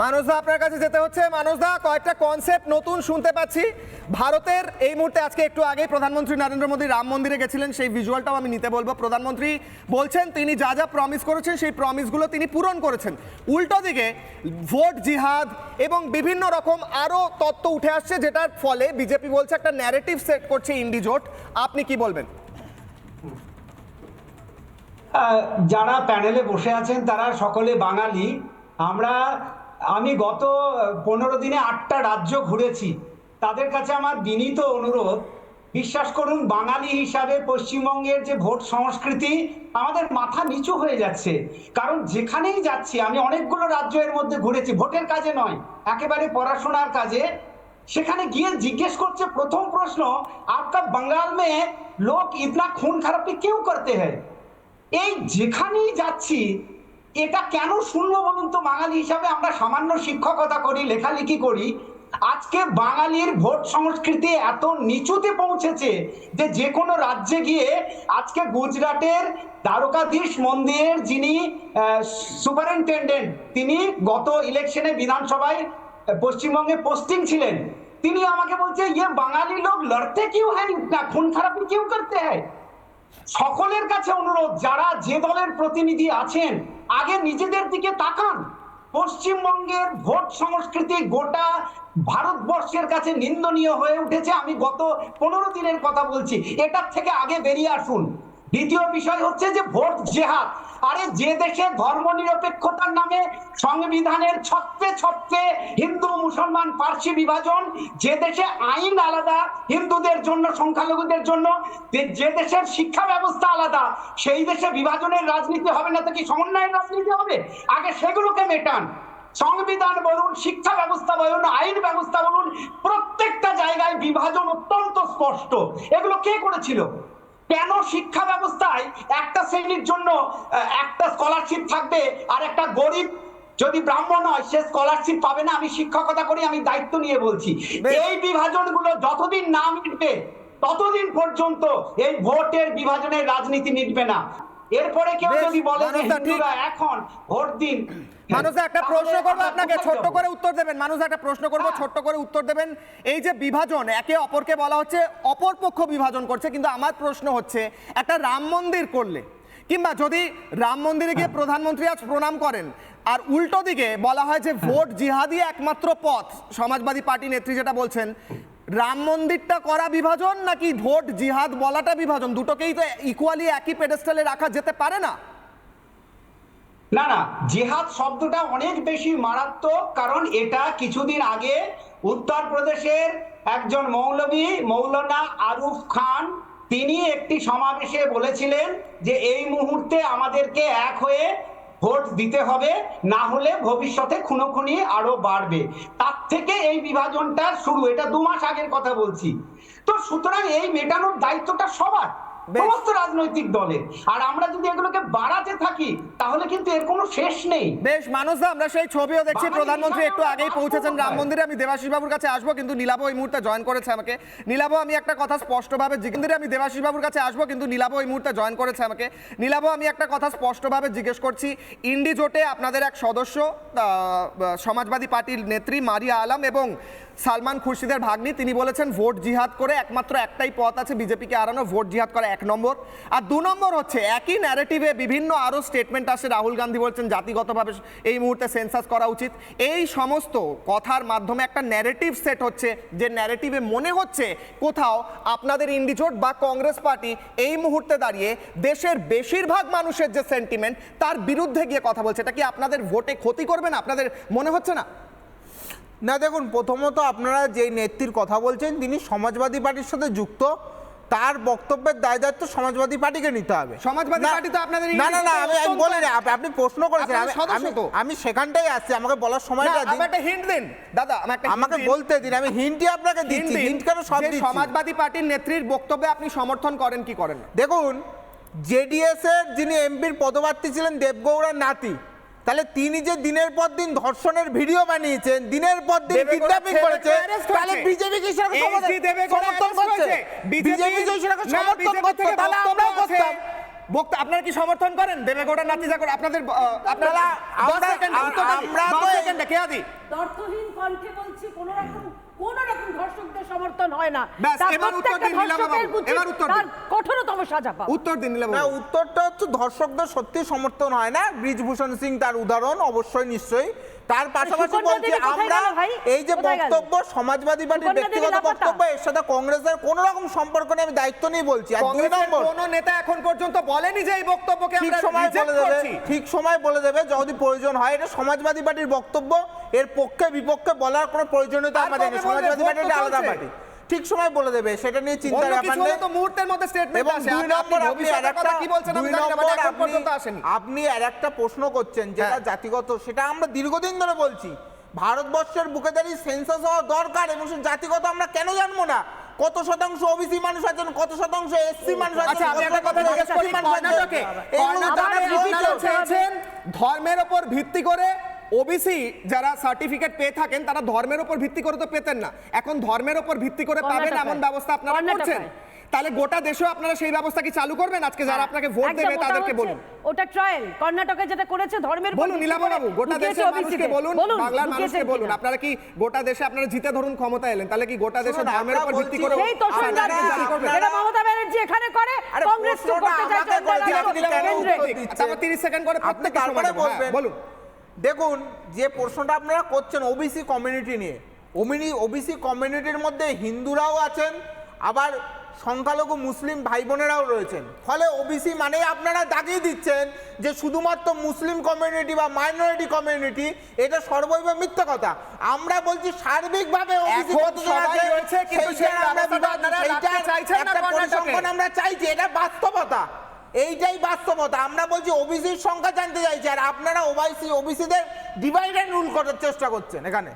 মানসদা আপনার কাছে যেতে হচ্ছে। মানসদা কয়েকটা কনসেপ্ট নতুন শুনতে পাচ্ছি। ভারতের এই মুহূর্তে আজকে একটু আগেই প্রধানমন্ত্রী নরেন্দ্র মোদী রাম মন্দিরে গেছিলেন, সেই ভিজুয়ালটাও আমি নিতে বলব। প্রধানমন্ত্রী বলছেন, তিনি যা যা প্রমিস করেছেন, সেই প্রমিসগুলো তিনি পূরণ করেছেন। উল্টো দিকে ভোট জিহাদ এবং বিভিন্ন রকম আরও তত্ত্ব উঠে আসছে, যেটার ফলে বিজেপি বলছে একটা ন্যারেটিভ সেট করছে ইন্ডি জোট। আপনি কি বলবেন? যারা প্যানেলে বসে আছেন, তারা সকলে বাঙালি। আমরা আমি গত পনেরো দিনে আটটা রাজ্য ঘুরেছি। তাদের কাছে আমার বিনীত অনুরোধ, বিশ্বাস করুন, বাঙালি হিসাবে পশ্চিমবঙ্গের যে ভোট সংস্কৃতি, আমাদের মাথা নিচু হয়ে যাচ্ছে। কারণ যেখানেই যাচ্ছি, আমি অনেকগুলো রাজ্য এর মধ্যে ঘুরেছি, ভোটের কাজে নয়, একেবারে পড়াশোনার কাজে। সেখানে গিয়ে জিজ্ঞেস করছে, প্রথম প্রশ্ন আপনার বাঙাল মে লোক ইতনা খুন খারাপি কেউ করতে হয় এই যেখানেই যাচ্ছি এটা কেন শুনব বলুন তো? বাঙালি হিসাবে আমরা সামান্য শিক্ষকতা করি, লেখালেখি করি। আজকে বাঙালির ভোট সংস্কৃতি এত নিচুতে পৌঁছেছে যে যে কোনো রাজ্যে গিয়ে আজকে গুজরাটের দ্বারকাধীশ মন্দিরের যিনি সুপারিনটেন্ডেন্ট, তিনি গত ইলেকশনে বিধানসভায় পশ্চিমবঙ্গে পোস্টিং ছিলেন। তিনি আমাকে বলছে ইয়ে বাঙালি লোক লড়তে কিউ হ্যাঁ খুন খারাপি কিউ করতে হ্যাঁ সকলের কাছে অনুরোধ, যারা যে দলের প্রতিনিধি আছেন, আগে নিজেদের দিকে তাকান। পশ্চিমবঙ্গের ভোট সংস্কৃতি গোটা ভারতবর্ষের কাছে নিন্দনীয় হয়ে উঠেছে। আমি গত পনেরো দিনের কথা বলছি। এটার থেকে আগে বেরিয়ে আসুন। দ্বিতীয় বিষয় হচ্ছে যে ভোট জেহাদ। আরে যে দেশে ধর্ম নিরপেক্ষতার নামে সংবিধানের ছত্রে ছত্রে হিন্দু, মুসলমান, পার্সি বিভাজন, যে দেশে আইন আলাদা হিন্দুদের জন্য, সংখ্যালঘুদের জন্য যে- দেশের শিক্ষা ব্যবস্থা আলাদা, সেই দেশে বিভাজনের রাজনীতি হবে না তো কি সমন্বয়ের রাজনীতি হবে? আগে সেগুলোকে মেটান। সংবিধান বলুন, শিক্ষা ব্যবস্থা বলুন, আইন ব্যবস্থা বলুন, প্রত্যেকটা জায়গায় বিভাজন অত্যন্ত স্পষ্ট। এগুলো কে করেছিল? কেন শিক্ষা ব্যবস্থায় একটা শ্রেণির জন্য একটা স্কলারশিপ থাকবে আর একটা গরিব যদি ব্রাহ্মণ হয় সে স্কলারশিপ পাবে না আমি শিক্ষকতা করি আমি দায়িত্ব নিয়ে বলছি। এই বিভাজনগুলো যতদিন না মিটবে ততদিন পর্যন্ত এই ভোটের বিভাজনের রাজনীতি মিটবে না। এরপরে কেউ যদি বলে যে হিন্দুরা এখন ভোট দিন মানুষ একটা প্রশ্ন করব আপনাকে ছোট্ট করে উত্তর দেবেন। মানুষ একটা প্রশ্ন করব হ্যাঁ। ছোট্ট করে উত্তর দেবেন। এই যে বিভাজন একে অপরকে বলা হচ্ছে অপর পক্ষ বিভাজন করছে কিন্তু আমার প্রশ্ন হচ্ছে একটা রাম মন্দির করলে কিংবা যদি রাম মন্দিরে গিয়ে প্রধানমন্ত্রী আজ প্রণাম করেন আর উল্টো দিকে বলা হয় যে ভোট জিহাদি একমাত্র পথ সমাজবাদী পার্টি নেত্রী যেটা বলছেন রাম মন্দিরটা করা বিভাজন নাকি ভোট জিহাদ বলাটা বিভাজন? দুটোকেই তো ইকুয়ালি একই পেডেস্টালে রাখা যেতে পারে না। না না, জেহাদ শব্দটা অনেক বেশি মারাত্মক, কারণ এটা কিছুদিন আগে উত্তরপ্রদেশের একজন মৌলবী, মৌলানা আরুফ খান, তিনি একটি সমাবেশে বলেছিলেন যে এই মুহূর্তে আমাদেরকে এক হয়ে ভোট দিতে হবে, না হলে ভবিষ্যতে খুনোখুনি আরও বাড়বে তার থেকে এই বিভাজনটা শুরু, এটা দু মাস আগের কথা বলছি তো সুতরাং এই মেটানোর দায়িত্বটা সবার। সমস্ত রাজনৈতিক দলের। আর আমরা যদি এগুলোকে বাড়াতে থাকি তাহলে কিন্তু এর কোনো শেষ নেই। বেশ মানুষ আমরা সেই ছবিও দেখছি। প্রধানমন্ত্রী একটু আগেই পৌঁছেছেন রাম মন্দিরে আমি দেবাশিস বাবুর কাছে আসব কিন্তু নীলাভ এই মুহূর্তে জয়েন করেছে আমাকে। নীলাভ আমি একটা কথা স্পষ্টভাবে জিজ্ঞেস মন্দিরে আমি দেবাশিস বাবুর কাছে আসব কিন্তু নীলাভ এই মুহূর্তে জয়েন করেছে আমাকে। নীলাভ আমি একটা কথা স্পষ্টভাবে জিজ্ঞেস করছি। ইন্ডি জোটে আপনাদের এক সদস্য সমাজবাদী পার্টির নেত্রী মারিয়া আলম এবং সালমান খুরশিদের ভাগ্নি তিনি বলেছেন ভোট জিহাদ করে একমাত্র একটাই পথ আছে বিজেপিকে হারানো ভোট জিহাদ করা। এক নম্বর। আর দু নম্বর হচ্ছে, একই ন্যারেটিভে বিভিন্ন আরও স্টেটমেন্ট আসে। রাহুল গান্ধী বলছেন, জাতিগতভাবে এই মুহূর্তে সেন্সাস করা উচিত। এই সমস্ত কথার মাধ্যমে একটা ন্যারেটিভ সেট হচ্ছে, যে ন্যারেটিভে মনে হচ্ছে কোথাও আপনাদের ইন্ডিজোট বা কংগ্রেস পার্টি এই মুহূর্তে দাঁড়িয়ে দেশের বেশিরভাগ মানুষের যে সেন্টিমেন্ট তার বিরুদ্ধে গিয়ে কথা বলছে। এটা কি আপনাদের ভোটে ক্ষতি করবে না? আপনাদের মনে হচ্ছে না? না, দেখুন, প্রথমত আপনারা যেই নেত্রীর কথা বলছেন, তিনি সমাজবাদী পার্টির সাথে যুক্ত। তার বক্তব্যের দায় দায়িত্ব সমাজবাদী পার্টিকে নিতে হবে। সমাজবাদী পার্টি তো আপনাদের না না না আমি আমি বলি না আপনি প্রশ্ন করেছেন আমি- আমি সেখানটাই আসছি আমাকে বলার সময়টা দিন। একটা হিন্ট দিন। দাদা আমাকে একটা আমাকে বলতে দিন আমি হিন্টই আপনাকে দিচ্ছি হিন্ট কেন সব দিচ্ছি? সমাজবাদী পার্টির নেত্রীর বক্তব্যে আপনি সমর্থন করেন কি করেন? না দেখুন জেডিএস এর যিনি এমপির পদপ্রার্থী ছিলেন দেবগৌড়ার নাতি তাহলে তিনি যে দিনের পর দিন ধর্ষণের ভিডিও বানিয়েছেন দিনের পর দিন কিডন্যাপিং করেছে তাহলে। বিজেপি কি সেটাকে সমর্থন- দেবেগৌড়া করছে। বিজেপি যে সেটাকে সমর্থন করছে তাহলে আমরাও করতাম বক্তা- আপনারা কি সমর্থন করেন দেবেগৌড়ার নাতি যা করে আপনাদের আপনারা আমরা- তো এখানে দিন। আমরা দশ তো সেকেন্ডে বললে কোন রকম কোন রকম ধর্ষকদের সমর্থন হয় না। তার কঠোরতম সাজা পাওয়া। উত্তর দিন না উত্তরটা হচ্ছে ধর্ষকদের সত্যি সমর্থন হয় না। ব্রিজভূষণ সিং তার উদাহরণ অবশ্যই নিশ্চয়ই। তার পাশাপাশি বলছি আমরা এই যে বক্তব্য সমাজবাদী পার্টির ব্যক্তিগত বক্তব্য এর সাথে কংগ্রেসের কোন রকম সম্পর্ক নেই আমি দায়িত্ব নিয়ে বলছি। আর দুই নম্বর কোন নেতা এখন পর্যন্ত বলেনি যে এই বক্তব্যকে ঠিক আমরা সময় বলে দেবে ঠিক সময় বলে দেবে যদি প্রয়োজন হয়। এটা সমাজবাদী পার্টির বক্তব্য এর পক্ষে বিপক্ষে বলার কোনো প্রয়োজনীয়তা আমাদের নেই। সমাজবাদী পার্টি একটা আলাদা পার্টি। ঠিক সময় বলে দেবে সেটা নিয়ে অন্য ব্যাপার নেই তো মুহূর্তের মধ্যে স্টেটমেন্ট আসে দুই আপনি নম্বর আপনি ভবিষ্যতের আরেকটা কি বলছেন আমি দুই জানি না, but নম্বর এখন আপনি পর্যন্ত আসেনি আপনি আর একটা প্রশ্ন করছেন যেটা হ্যাঁ। জাতিগত সেটা আমরা দীর্ঘদিন ধরে বলছি ভারতবর্ষের বুকে দাঁড়িয়ে সেন্সাস হওয়া দরকার এবং সে জাতিগত আমরা কেন জানব না কত শতাংশ ওবিসি মানুষ আছেন কত শতাংশ এসসি মানুষ আছেন আচ্ছা আমি একটা কথা জিজ্ঞেস করি? কর্ণাটকে হবে। চেয়েছেন ধর্মের ওপর ভিত্তি করে ওবিসি যারা সার্টিফিকেট পেয়ে থাকেন তারা ধর্মের উপর ভিত্তি করে তো পেতেন না। এখন ধর্মের উপর ভিত্তি করে পাবেন এমন ব্যবস্থা আপনারা করছেন। তাহলে গোটা দেশেও আপনারা সেই ব্যবস্থা কি চালু করবেন? আজকে যারা আপনাকে ভোট দেবে তাদেরকে বলুন। ওটা ট্রায়াল কর্ণাটকে যেটা করেছে ধর্মের উপর বলুন ভিত্তি বাবু গোটা দেশের মানুষকে বলুন বাংলার মানুষকে বলুন। আপনারা কি গোটা দেশে আপনারা জিতে ধরুন ক্ষমতা এলেন? তাহলে কি গোটা দেশে ধর্মের উপর ভিত্তি করে সেই তো করবেন। যেটা মমতা ব্যানার্জি এখানে করে কংগ্রেস প্রশ্নটা করতে? তারপর 30 সেকেন্ড করে দেবো। হ্যাঁ, বলবেন। বলুন। দেখুন যে প্রশ্নটা আপনারা করছেন ওবিসি কমিউনিটি নিয়ে ওমিনি ওবিসি কমিউনিটির মধ্যে হিন্দুরাও আছেন আবার সংখ্যালঘু মুসলিম ভাই বোনেরাও রয়েছেন। ফলে ওবিসি মানে আপনারা দাগিয়ে দিচ্ছেন যে শুধুমাত্র মুসলিম কমিউনিটি বা মাইনরিটি কমিউনিটি এটা সর্বৈব মিথ্যা কথা। আমরা বলছি সার্বিকভাবে আমরা চাইছি এটা বাস্তবতা। এইটাই বাস্তবতা। আমরা বলছি ওবিসির সংখ্যা জানতে চাইছি, আর আপনারা ওবাইসি ওবিসিদের ডিভাইড অ্যান্ড রুল করার চেষ্টা করছেন এখানে।